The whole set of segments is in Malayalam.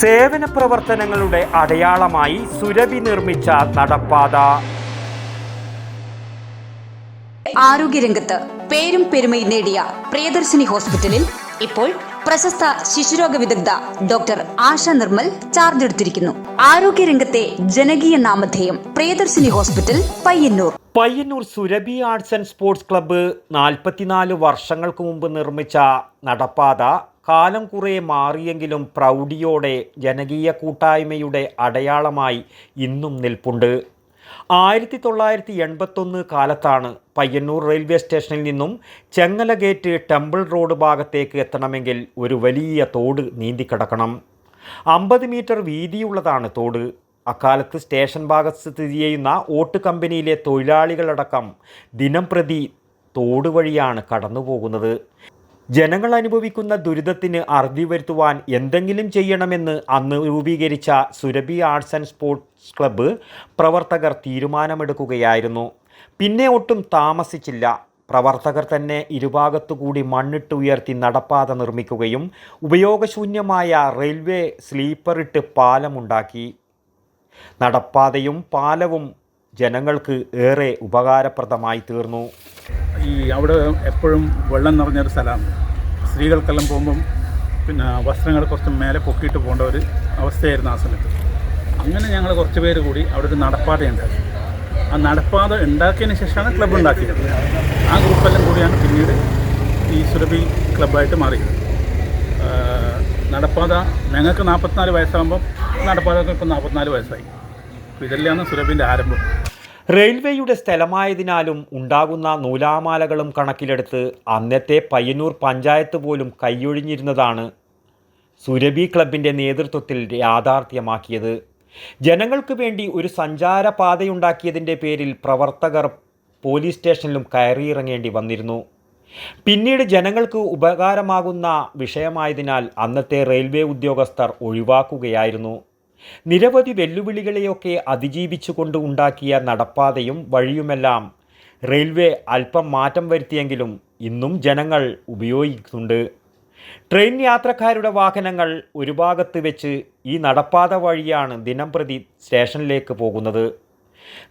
സേവന പ്രവർത്തനങ്ങളുടെ അടയാളമായി സുരഭി നിർമ്മിച്ച നടപ്പാത. ആരോഗ്യരംഗത്ത് പേരും പെരുമയും നേടിയ പ്രിയദർശിനി ഹോസ്പിറ്റലിൽ ഇപ്പോൾ പ്രശസ്ത ശിശുരോഗ വിദഗ്ധ ഡോക്ടർ ആശ നിർമ്മൽ ചാർജ് എടുത്തിരിക്കുന്നു. ആരോഗ്യരംഗത്തെ ജനകീയ നാമധേയം Priyadarshini hospital Payyanur. Payyanur Surabhi arts and sports club നാൽപ്പത്തിനാല് വർഷങ്ങൾക്ക് മുമ്പ് നിർമ്മിച്ച നടപ്പാത കാലം കുറേ മാറിയെങ്കിലും പ്രൗഢിയോടെ ജനകീയ കൂട്ടായ്മയുടെ അടയാളമായി ഇന്നും നിൽപ്പുണ്ട്. ആയിരത്തി തൊള്ളായിരത്തി എൺപത്തൊന്ന് കാലത്താണ് പയ്യന്നൂർ റെയിൽവേ സ്റ്റേഷനിൽ നിന്നും ചെങ്ങല ഗേറ്റ് ടെമ്പിൾ റോഡ് ഭാഗത്തേക്ക് എത്തണമെങ്കിൽ ഒരു വലിയ തോട് നീന്തിക്കിടക്കണം. അമ്പത് മീറ്റർ വീതിയുള്ളതാണ് തോട്. അക്കാലത്ത് സ്റ്റേഷൻ ഭാഗത്ത് സ്ഥിതി ചെയ്യുന്ന ഓട്ട് കമ്പനിയിലെ തൊഴിലാളികളടക്കം ദിനം പ്രതി തോട് വഴിയാണ് കടന്നു പോകുന്നത് ജനങ്ങൾ അനുഭവിക്കുന്ന ദുരിതത്തിന് അറുതി വരുത്തുവാൻ എന്തെങ്കിലും ചെയ്യണമെന്ന് അന്ന് രൂപീകരിച്ച Surabhi arts and sports club പ്രവർത്തകർ തീരുമാനമെടുക്കുകയായിരുന്നു. പിന്നെ ഒട്ടും താമസിച്ചില്ല. പ്രവർത്തകർ തന്നെ ഇരുഭാഗത്തുകൂടി മണ്ണിട്ട് ഉയർത്തി നടപ്പാത നിർമ്മിക്കുകയും ഉപയോഗശൂന്യമായ റെയിൽവേ സ്ലീപ്പറിട്ട് പാലമുണ്ടാക്കി. നടപ്പാതയും പാലവും ജനങ്ങൾക്ക് ഏറെ ഉപകാരപ്രദമായി തീർന്നു ഈ അവിടെ എപ്പോഴും വെള്ളം നിറഞ്ഞൊരു സ്ഥലമാണ്. സ്ത്രീകൾക്കെല്ലാം പോകുമ്പം പിന്നെ വസ്ത്രങ്ങൾ കുറച്ച് മേലെ പൊക്കിയിട്ട് പോകേണ്ട ഒരു അവസ്ഥയായിരുന്നു ആ സമയത്ത്. അങ്ങനെ ഞങ്ങൾ കുറച്ച് പേര് കൂടി അവിടെ ഒരു നടപ്പാത ആ നടപ്പാത ഉണ്ടാക്കിയതിന് ശേഷമാണ് ക്ലബ്ബ് ഉണ്ടാക്കിയത്. ആ ഗ്രൂപ്പെല്ലാം കൂടിയാണ് പിന്നീട് ഈ സുരഭി ക്ലബ്ബായിട്ട് മാറിയത്. നടപ്പാത ഞങ്ങൾക്ക് നാൽപ്പത്തിനാല് വയസ്സാകുമ്പം നടപ്പാതക്ക് ഇപ്പം നാൽപ്പത്തിനാല് വയസ്സായി. അപ്പോൾ ഇതെല്ലാമാണ് സുരഭിന്റെ ആരംഭം. റെയിൽവേയുടെ സ്ഥലമായതിനാലും ഉണ്ടാകുന്ന നൂലാമാലകളും കണക്കിലെടുത്ത് അന്നത്തെ പയ്യന്നൂർ പഞ്ചായത്ത് പോലും കൈയൊഴിഞ്ഞിരുന്നതാണ് സുരഭി ക്ലബിന്റെ നേതൃത്വത്തിൽ യാഥാർത്ഥ്യമാക്കിയത്. ജനങ്ങൾക്ക് വേണ്ടി ഒരു സഞ്ചാരപാതയുണ്ടാക്കിയതിന്റെ പേരിൽ പ്രവർത്തകർ പോലീസ് സ്റ്റേഷനിലും കയറിയിറങ്ങേണ്ടി വന്നിരുന്നു. പിന്നീട് ജനങ്ങൾക്ക് ഉപകാരമാകുന്ന വിഷയമായതിനാൽ അന്നത്തെ റെയിൽവേ ഉദ്യോഗസ്ഥർ ഒഴിവാക്കുകയായിരുന്നു. നിരവധി വെല്ലുവിളികളെയൊക്കെ അതിജീവിച്ചുകൊണ്ട് ഉണ്ടാക്കിയ നടപ്പാതയും വഴിയുമെല്ലാം റെയിൽവേ അല്പം മാറ്റം വരുത്തിയെങ്കിലും ഇന്നും ജനങ്ങൾ ഉപയോഗിക്കുന്നുണ്ട്. ട്രെയിൻ യാത്രക്കാരുടെ വാഹനങ്ങൾ ഒരു ഭാഗത്ത് വെച്ച് ഈ നടപ്പാത വഴിയാണ് ദിനംപ്രതി സ്റ്റേഷനിലേക്ക് പോകുന്നത്.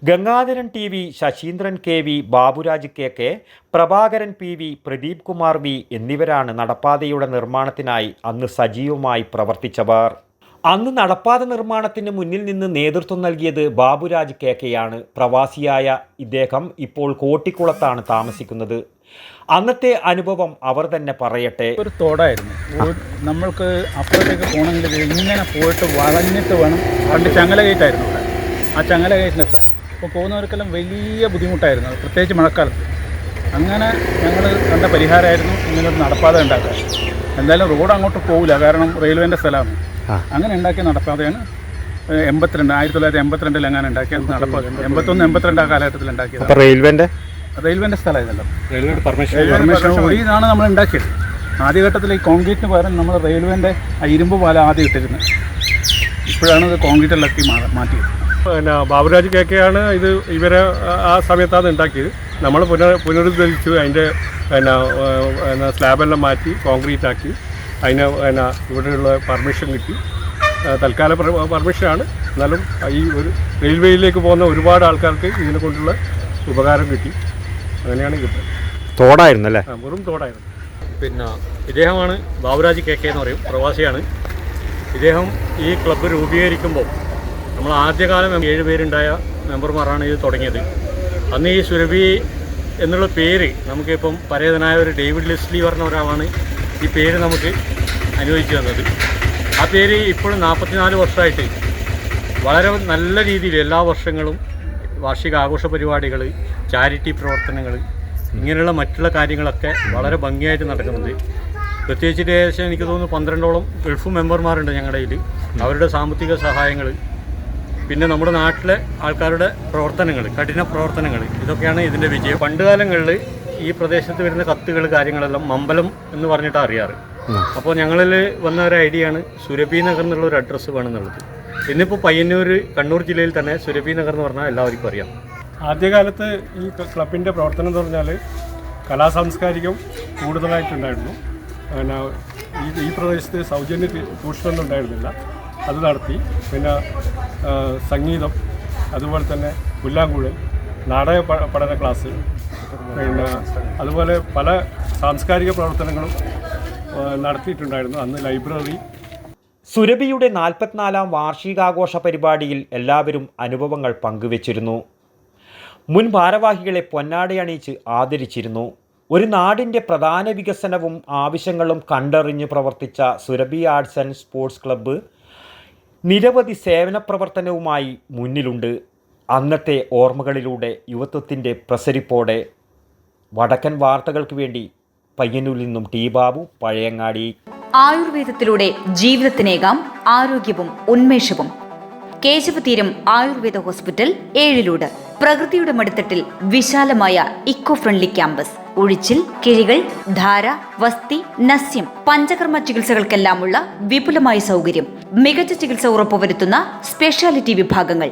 Gangadharan T V Saseendran K V Baburaj K K Prabhakaran P V Pradeep Kumar V എന്നിവരാണ് നടപ്പാതയുടെ നിർമ്മാണത്തിനായി അന്ന് സജീവമായി പ്രവർത്തിച്ചവർ. അന്ന് നടപ്പാത നിർമ്മാണത്തിന് മുന്നിൽ നിന്ന് നേതൃത്വം നൽകിയത് ബാബുരാജ് കെ കെയാണ് പ്രവാസിയായ ഇദ്ദേഹം ഇപ്പോൾ കോട്ടിക്കുളത്താണ് താമസിക്കുന്നത്. അന്നത്തെ അനുഭവം അവർ തന്നെ പറയട്ടെ. ഒരു തോടായിരുന്നു. നമ്മൾക്ക് അപ്പുറത്തേക്ക് പോകണമെങ്കിൽ ഇങ്ങനെ പോയിട്ട് വളഞ്ഞിട്ട് വേണം. പണ്ട് ചങ്ങല ഗേറ്റായിരുന്നു ഇവിടെ ആ ചങ്ങല ഗേറ്റിലെത്താൻ അപ്പോൾ പോകുന്നവർക്കെല്ലാം വലിയ ബുദ്ധിമുട്ടായിരുന്നു. പ്രത്യേകിച്ച് മഴക്കാലത്ത്. അങ്ങനെ ഞങ്ങൾ കണ്ട പരിഹാരമായിരുന്നു ഇങ്ങനെ നടപ്പാത ഉണ്ടാക്കാൻ. എന്തായാലും റോഡ് അങ്ങോട്ട് പോകില്ല കാരണം റെയിൽവേന്റെ സ്ഥലമാണ്. അങ്ങനെ ഉണ്ടാക്കിയ നടപ്പാതയാണ് എൺപത്തിരണ്ട് ആയിരത്തി തൊള്ളായിരത്തി എൺപത്തിരണ്ടിൽ അങ്ങനെ ഉണ്ടാക്കിയ നടപ്പാത. എൺപത്തൊന്ന് എൺപത്തിരണ്ട് ആ കാലഘട്ടത്തിൽ ഉണ്ടാക്കിയത് റെയിൽവേന്റെ? റെയിൽവേന്റെ സ്ഥലമായിരുന്നല്ലോ പെർമിഷൻ ഇതാണ് നമ്മൾ ഉണ്ടാക്കിയത്. ആദ്യഘട്ടത്തിൽ ഈ കോൺക്രീറ്റിന് പകരം നമ്മൾ റെയിൽവേന്റെ ആ ഇരുമ്പ് പാല ആദ്യം ഇട്ടിരുന്നത് ഇപ്പോഴാണ് ഇത് കോൺക്രീറ്റിലാക്കി മാറ്റിയത്. പിന്നെ ബാബുരാജ് കെ കെയാണ് ഇത് ഇവരെ ആ- സമയത്താണ് ഉണ്ടാക്കിയത്. നമ്മൾ പുനർ പുനരുദ്ധരിച്ചു അതിന്റെ പിന്നെ സ്ലാബെല്ലാം മാറ്റി കോൺക്രീറ്റ് ആക്കി അതിന് പിന്നെ ഇവിടെയുള്ള പെർമിഷൻ കിട്ടി. തൽക്കാല പെർമിഷനാണ് എന്നാലും ഈ ഒരു റെയിൽവേയിലേക്ക് പോകുന്ന ഒരുപാട് ആൾക്കാർക്ക് ഇതിനെ കൊണ്ടുള്ള ഉപകാരം കിട്ടി. അങ്ങനെയാണ് കിട്ടുന്നത് തോടായിരുന്നു അല്ലേ? വെറും തോടായിരുന്നു. പിന്നെ ഇദ്ദേഹമാണ് ബാബുരാജ് കെ കെ എന്ന് പറയും പ്രവാസിയാണ്. ഇദ്ദേഹം ഈ ക്ലബ്ബ് രൂപീകരിക്കുമ്പോൾ നമ്മൾ ആദ്യകാലം ഏഴ് പേരുണ്ടായ മെമ്പർമാരാണ് ഇത് തുടങ്ങിയത്. അന്ന് ഈ സുരഭി എന്നുള്ള പേര് നമുക്കിപ്പം പരേതനായ ഒരു ഡേവിഡ് ലിസ്ലി പറഞ്ഞ ഒരാളാണ് ഈ പേര് നമുക്ക് അനുവദിച്ചു തന്നത്. ആ പേര് ഇപ്പോഴും നാൽപ്പത്തിനാല് വർഷമായിട്ട് വളരെ നല്ല രീതിയിൽ എല്ലാ വർഷങ്ങളും വാർഷിക ആഘോഷ പരിപാടികൾ ചാരിറ്റി പ്രവർത്തനങ്ങൾ ഇങ്ങനെയുള്ള മറ്റുള്ള കാര്യങ്ങളൊക്കെ വളരെ ഭംഗിയായിട്ട് നടക്കുന്നുണ്ട്. പ്രത്യേകിച്ചിട്ട് ഏകദേശം എനിക്ക് തോന്നുന്നു പന്ത്രണ്ടോളം ഗൾഫ് മെമ്പർമാരുണ്ട് ഞങ്ങളുടെ ഇതിൽ അവരുടെ സാമ്പത്തിക സഹായങ്ങൾ പിന്നെ നമ്മുടെ നാട്ടിലെ ആൾക്കാരുടെ പ്രവർത്തനങ്ങൾ കഠിന പ്രവർത്തനങ്ങൾ ഇതൊക്കെയാണ് ഇതിന്റെ വിജയം. പണ്ട് കാലങ്ങളിൽ ഈ പ്രദേശത്ത് വരുന്ന കത്തുകൾ കാര്യങ്ങളെല്ലാം മമ്പലം എന്ന് പറഞ്ഞിട്ടാണ് അറിയാറ്. അപ്പോൾ ഞങ്ങളിൽ വന്ന ഒരു ഐഡിയ ആണ് സുരഭി നഗർ എന്നുള്ള ഒരു അഡ്രസ്സ് വേണമെന്നുള്ളത്. ഇന്നിപ്പോൾ പയ്യന്നൂർ കണ്ണൂർ ജില്ലയിൽ തന്നെ സുരഭി നഗർ എന്ന് പറഞ്ഞാൽ എല്ലാവർക്കും അറിയാം. ആദ്യകാലത്ത് ഈ ക്ലബിന്റെ പ്രവർത്തനം എന്ന് പറഞ്ഞാൽ കലാസാംസ്കാരികം കൂടുതലായിട്ടുണ്ടായിരുന്നു. പിന്നെ ഈ ഈ പ്രദേശത്ത് സൗജന്യ ട്യൂഷനൊന്നും ഉണ്ടായിരുന്നില്ല. അത് നടത്തി. പിന്നെ സംഗീതം അതുപോലെ തന്നെ പുല്ലാങ്കുഴൽ നാടക പഠന ക്ലാസ് അതുപോലെ പല സാംസ്കാരിക പ്രവർത്തനങ്ങളും നടത്തിയിട്ടുണ്ടായിരുന്നു. അന്ന് ലൈബ്രറി. സുരഭിയുടെ നാൽപ്പത്തിനാലാം വാർഷികാഘോഷ പരിപാടിയിൽ എല്ലാവരും അനുഭവങ്ങൾ പങ്കുവച്ചിരുന്നു. മുൻ ഭാരവാഹികളെ പൊന്നാടയണിയിച്ച് ആദരിച്ചിരുന്നു. ഒരു നാടിന്റെ പ്രധാന വികസനവും ആവശ്യങ്ങളും കണ്ടറിഞ്ഞ് പ്രവർത്തിച്ച Surabhi arts and sports club നിരവധി സേവന പ്രവർത്തനവുമായി മുന്നിലുണ്ട്. അന്നത്തെ ഓർമ്മകളിലൂടെ യുവത്വത്തിന്റെ പ്രസരിപ്പോടെ വടക്കൻ വാർത്തകൾക്ക് വേണ്ടി പയ്യന്നൂരിൽ നിന്നും ടി ബാബു പഴയങ്ങാടി. ആയുർവേദത്തിലൂടെ ജീവിതത്തിനേകാം ആരോഗ്യവും ഉന്മേഷവും. കേശവതീരം ആയുർവേദ ഹോസ്പിറ്റൽ ഏഴിലൂട്. പ്രകൃതിയുടെ മടിത്തട്ടിൽ വിശാലമായ ഇക്കോ ഫ്രണ്ട്ലി ക്യാമ്പസ്. ഒഴിച്ചിൽ കിഴികൾ ധാര വസ്തി നസ്യം പഞ്ചകർമ്മ ചികിത്സകൾക്കെല്ലാമുള്ള വിപുലമായ സൗകര്യം. മികച്ച ചികിത്സ ഉറപ്പുവരുത്തുന്ന സ്പെഷ്യാലിറ്റി വിഭാഗങ്ങൾ.